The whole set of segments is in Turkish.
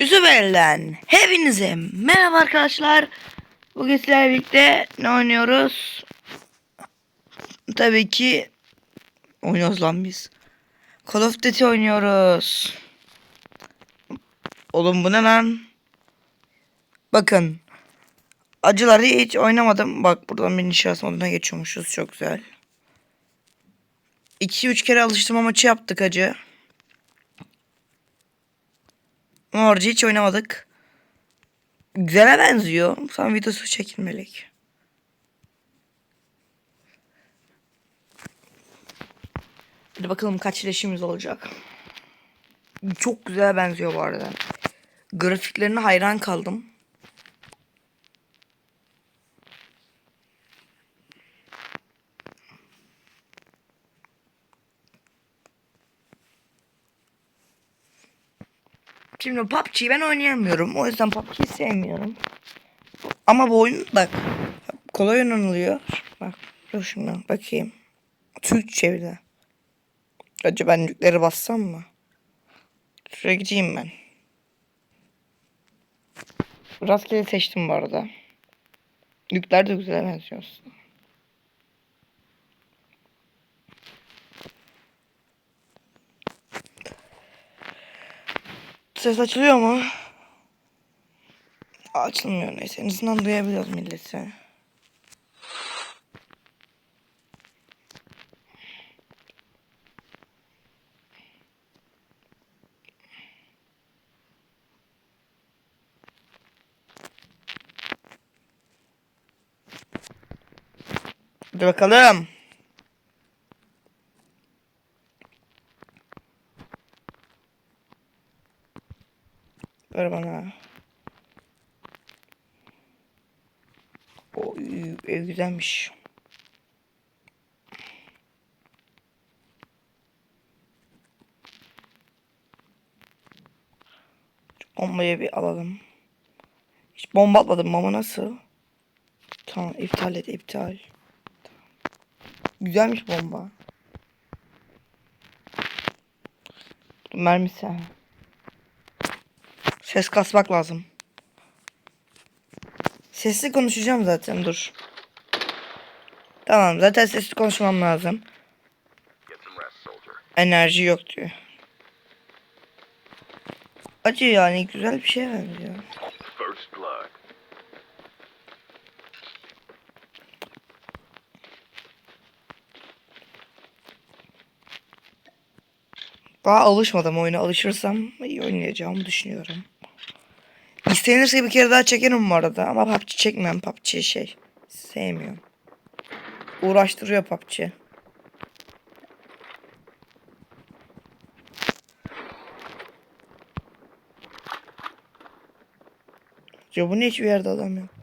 Üzübel'den hepinize merhaba arkadaşlar. Bugün sizlerle birlikte ne oynuyoruz? Tabii ki oynuyoruz lan biz. Call of Duty oynuyoruz. Oğlum bu ne lan? Bakın. Acıları hiç oynamadım. Bak buradan bir nişasta moduna geçiyormuşuz. Çok güzel. 2-3 kere alıştırma maçı yaptık acı. Harcı hiç oynamadık. Güzele benziyor. Sen videosu çekilmelik. Hadi bakalım kaç leşimiz olacak. Çok güzel benziyor bu arada. Grafiklerine hayran kaldım. Şimdi PUBG'yi ben oynayamıyorum. O yüzden PUBG'yi sevmiyorum. Ama bu oyun bak kolay oynanılıyor. Bak dur şuna bakayım. Türkçe bir de. Acaba ben yükleri bassam mı? Şuraya gideyim ben. Rastgele seçtim bu arada. Yükler de güzel benziyor. Ses açılıyor mu? Açılmıyor neyse. En azından duyabiliyoruz milleti. Hadi bakalım. Ver bana. O ev güzelmiş. Bombayı bir alalım. Hiç bomba atmadım ama nasıl? Tamam iptal et iptal. Güzelmiş bomba. Mermisi. Ses kasmak lazım. Sesli konuşacağım zaten dur. Tamam zaten sesli konuşmam lazım. Enerji yok diyor. Acı yani güzel bir şey benziyor. Daha alışmadım oyuna. Alışırsam iyi oynayacağımı düşünüyorum. İstenirse bir kere daha çekerim bu arada. Ama PUBG çekmem. PUBG şey. Sevmiyorum. Uğraştırıyor PUBG. Ya bu ne hiçbir yerde adam yok.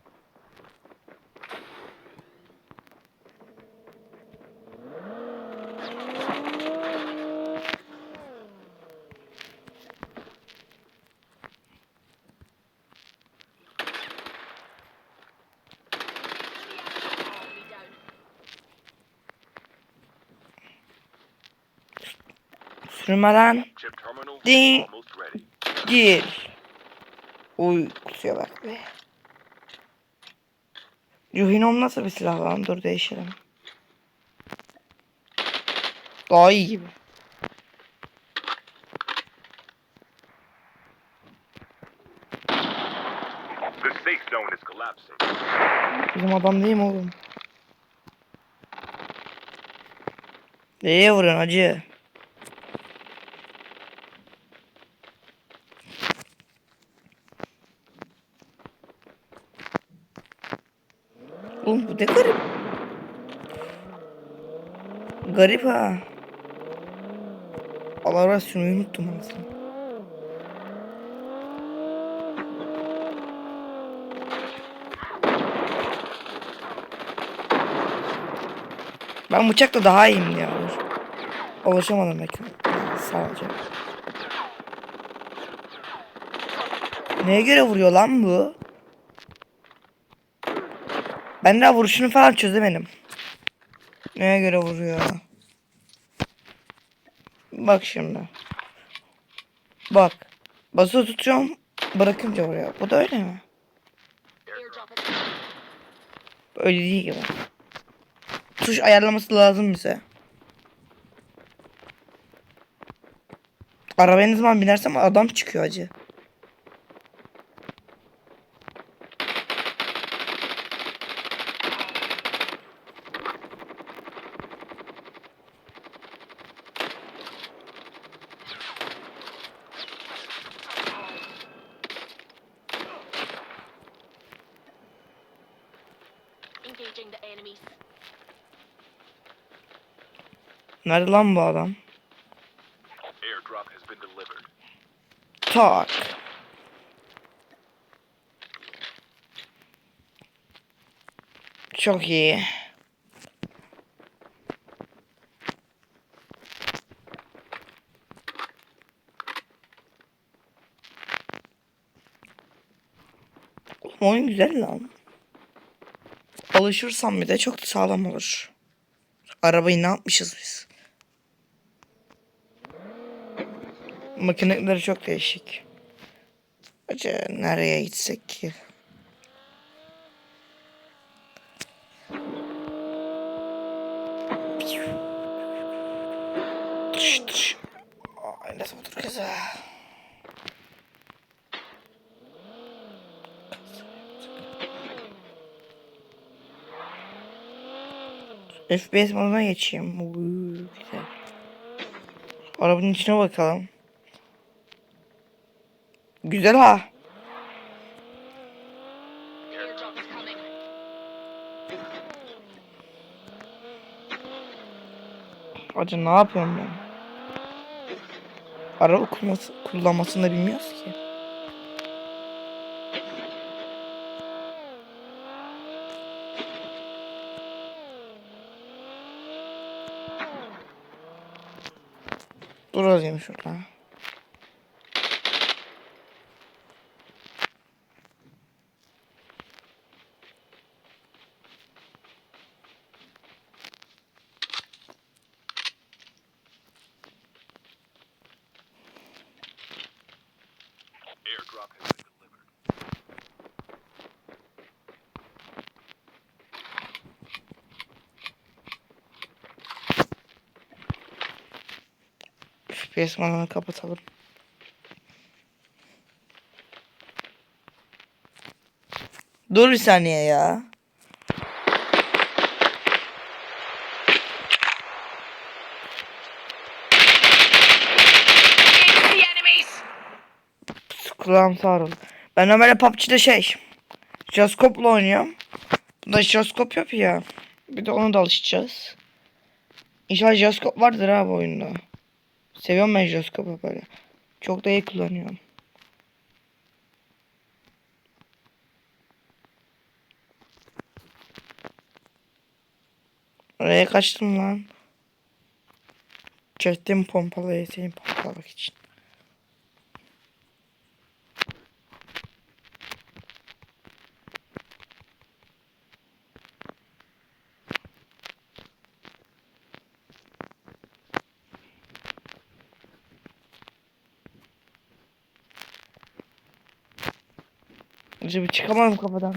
Sürmeden Ding. Gir. Uy kutuya bak be. Yuhinom nasıl bir silah lan? Dur değişelim. Daha iyi gibi. Bizim adam değil mi oğlum? Neye vuruyorsun acı? Ne garip. Garip ha. Allah razı olsun unuttum anasını. Ben bıçakla daha iyiyim ya. Alışamadım belki. Sadece. Neye göre vuruyor lan bu? Ben daha vuruşunu falan çözemedim. Neye göre vuruyor? Bak şimdi. Bak. Basılı tutuyorum. bırakınca oraya. Bu da öyle mi? Öyle değil gibi. Tuş ayarlaması lazım bize. Arabaya ne zaman binersem adam çıkıyor acı. Nerede lan bu adam? Tak. Çok iyi. Oyun güzel lan. Alışırsam bir de çok sağlam olur. Arabayı ne yapmışız biz? Makineleri çok değişik. Acaba nereye gitsek ki? Tış nasıl otur kız? FPS moduna geçeyim. Uuu, güzel. Arabanın içine bakalım. Güzel ha. Acı ne yapıyorum ben? Araba kullanması, kullanmasını da bilmiyoruz ki. Dur alayım şurada. Airdrop has been delivered. FPS modunu kapatalım. Dur bir saniye ya. Kulağım sarıldı. Ben normalde PUBG'de şey. Jiroskopla oynuyorum. Bunda jiroskop yok ya. Bir de ona da alışacağız. İnşallah jiroskop vardır abi oyunda. Seviyorum ben jiroskopu böyle. Çok da iyi kullanıyorum. Oraya kaçtım lan. Çektim pompalayı seni pompalamak için. Çıkamadım kapıdan.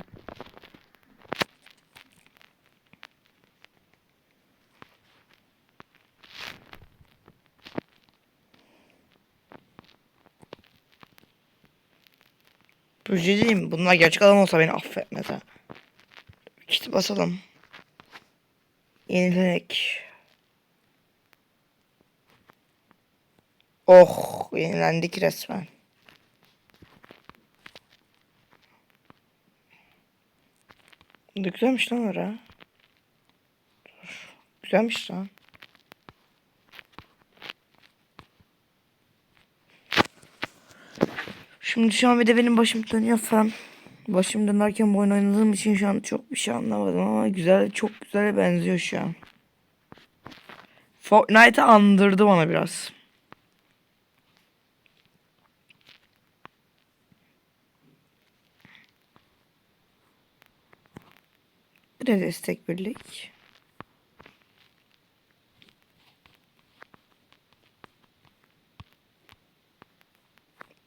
Böceği değil mi? Bunlar gerçek adam olsa beni affetmez ha. İşte basalım. Yenilenek. Oh yenilendik resmen. Ne güzelmiş lan ora. Dur. Güzelmiş lan. Şimdi şu an bir de benim başım dönüyor falan. Başım dönerken bu oyun oynadığım için şu an çok bir şey anlamadım ama güzel çok güzel benziyor şu an. Fortnite'ı andırdı bana biraz. De destek birlik.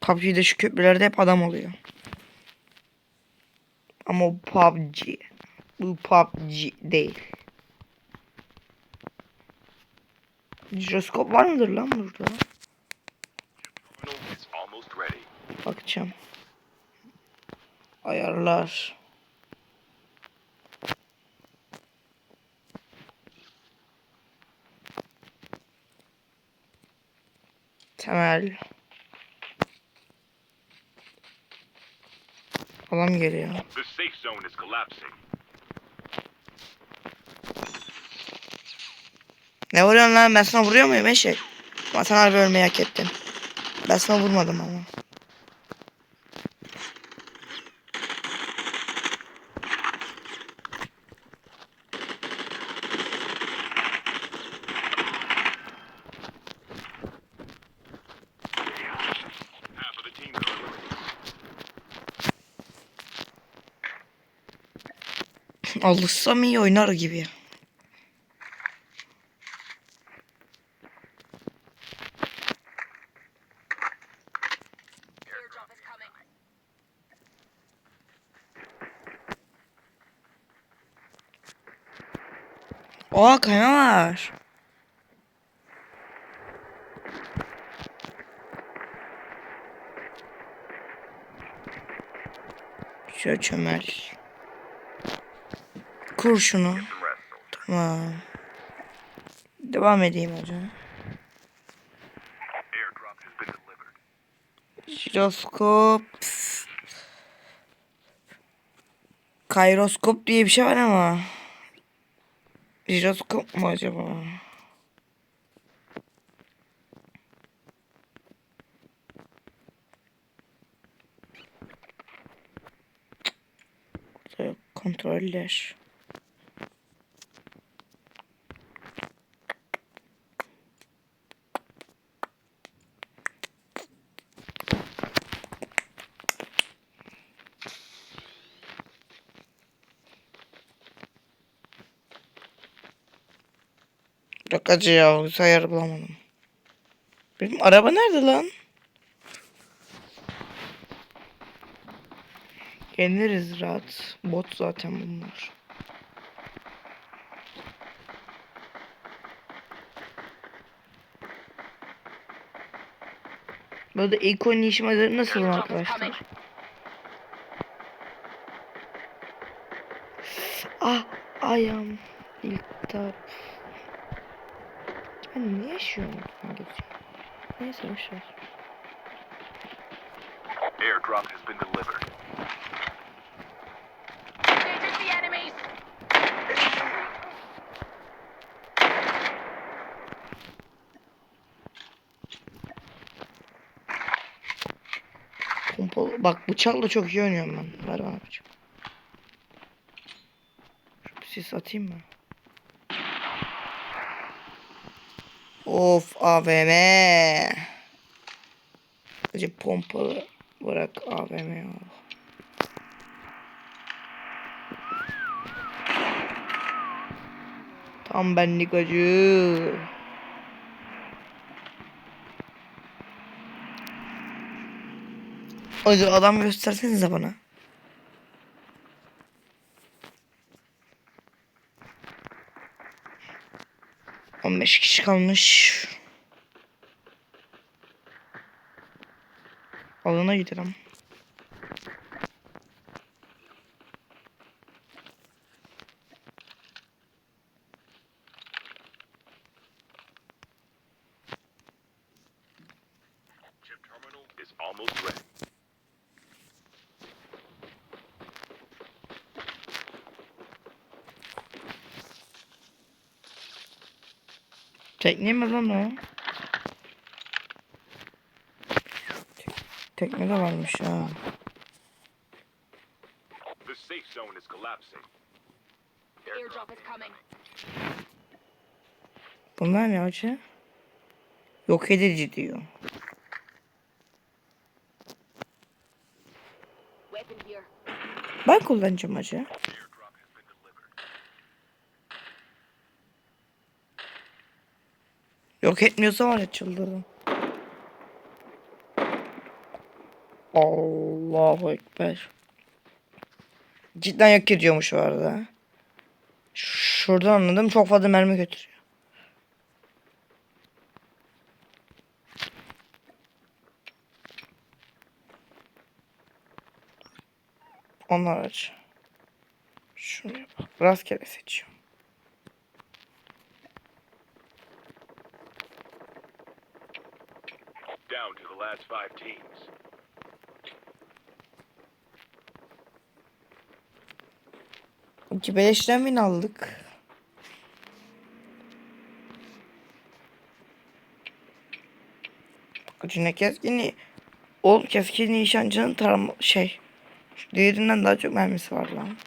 PUBG'de şu köprülerde hep adam oluyor. Ama o PUBG. Bu PUBG değil. Jiroskop var mıdır lan burada? Bakacağım. Ayarlar. Temel. Adam geliyor. The safe zone is collapsing. Ne vuruyorsun lan? Ben sana vuruyor muyum eşek? Sen harbi ölmeyi hak ettin. Ben sana vurmadım ama. Alışsam iyi oynar gibi. Oha kayma var. Şöyle çömel. Kur şunu. Tamam. Devam edeyim hocam. Jiroskop. Kairoskop diye bir şey var ama. Jiroskop mu acaba? Kontroller. Çok acı ya. Sayarı bulamadım. Benim araba nerede lan? Yeniriz rahat. Bot zaten bunlar. Burada ilk oynayışmaları nasıl Airdrop is arkadaşlar? Ah ayağım. İltihap. Ben niye yaşıyorum? Neyse boşver. Airdrop has been delivered. Engaging the enemies. Pompalı. Bak bıçakla çok iyi oynuyorum ben. Ver bana bıçak. Şu bir sis atayım mı? Of AVM. Acı pompalı bırak AVM. Tam benlik acı. Acı adam göstersenize bana. On beş kişi kalmış. Alana gidelim. Tekne mi lan o? Tekne de varmış ha. The safe zone is collapsing. Airdrop is coming. Bunlar ne acı? Yok edici diyor. Weapon here. Ben kullanacağım acı. Airdrop has been delivered. Yok etmiyorsa var ya çıldırdım. Allahu Ekber. Cidden yok ediyormuş bu arada. Şuradan anladım çok fazla mermi götürüyor. Onlar aç. Şunu yap. Rastgele seçiyorum. Down to the last five teams. İki beleşten min aldık. Cine keskini Ol keskin nişancının tarama şey diğerinden daha çok mermisi var lan.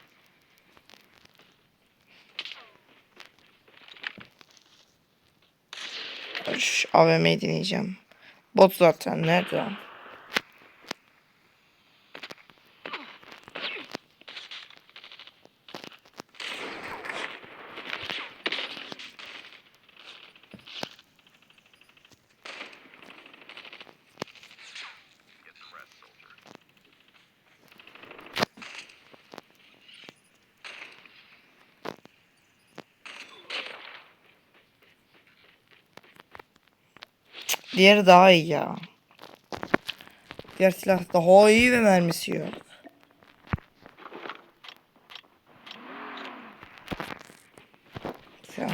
Şu AVM'yi deneyeceğim. Bot zaten nerede Diğeri daha iyi ya. Diğer silah daha iyi ve mermisi yok. Sen.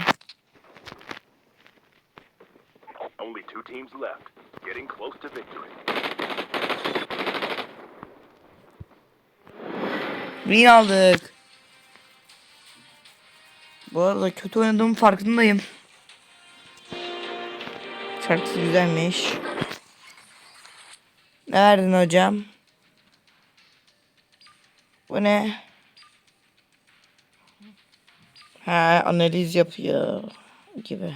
Only two teams left. Getting close to victory. Win aldık. Bu arada kötü oynadığım farkındayım. Şarkısı güzelmiş. Ne verdin hocam? Bu ne? Ha analiz yapıyor gibi.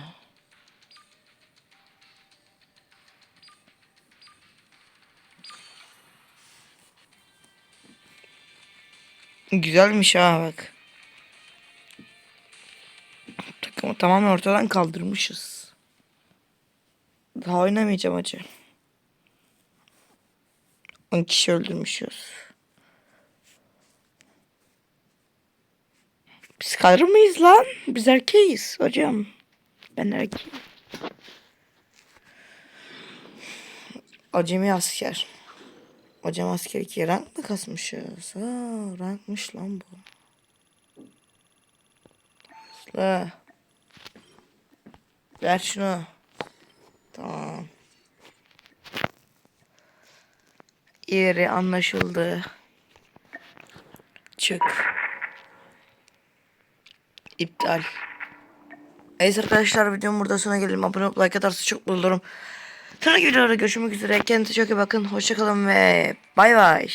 Güzelmiş ha bak. Takımı tamamen ortadan kaldırmışız. Daha oynamayacağım acı. 10 kişi öldürmüşüz. Biz kadro mıyız lan? Biz erkeğiz hocam. Ben erkeğim. Acemi asker. Hocam asker 2 rank mı kasmışız? Aa, rankmış lan bu. Aslı. Ver şunu. Tamam. Yeri anlaşıldı. Çık. İptal. Neyse arkadaşlar videom burada sona gelelim. Abone olup like atarsanız çok mutlu olurum. Sonraki videolarda görüşmek üzere. Kendinize çok iyi bakın. Hoşçakalın ve bay bay.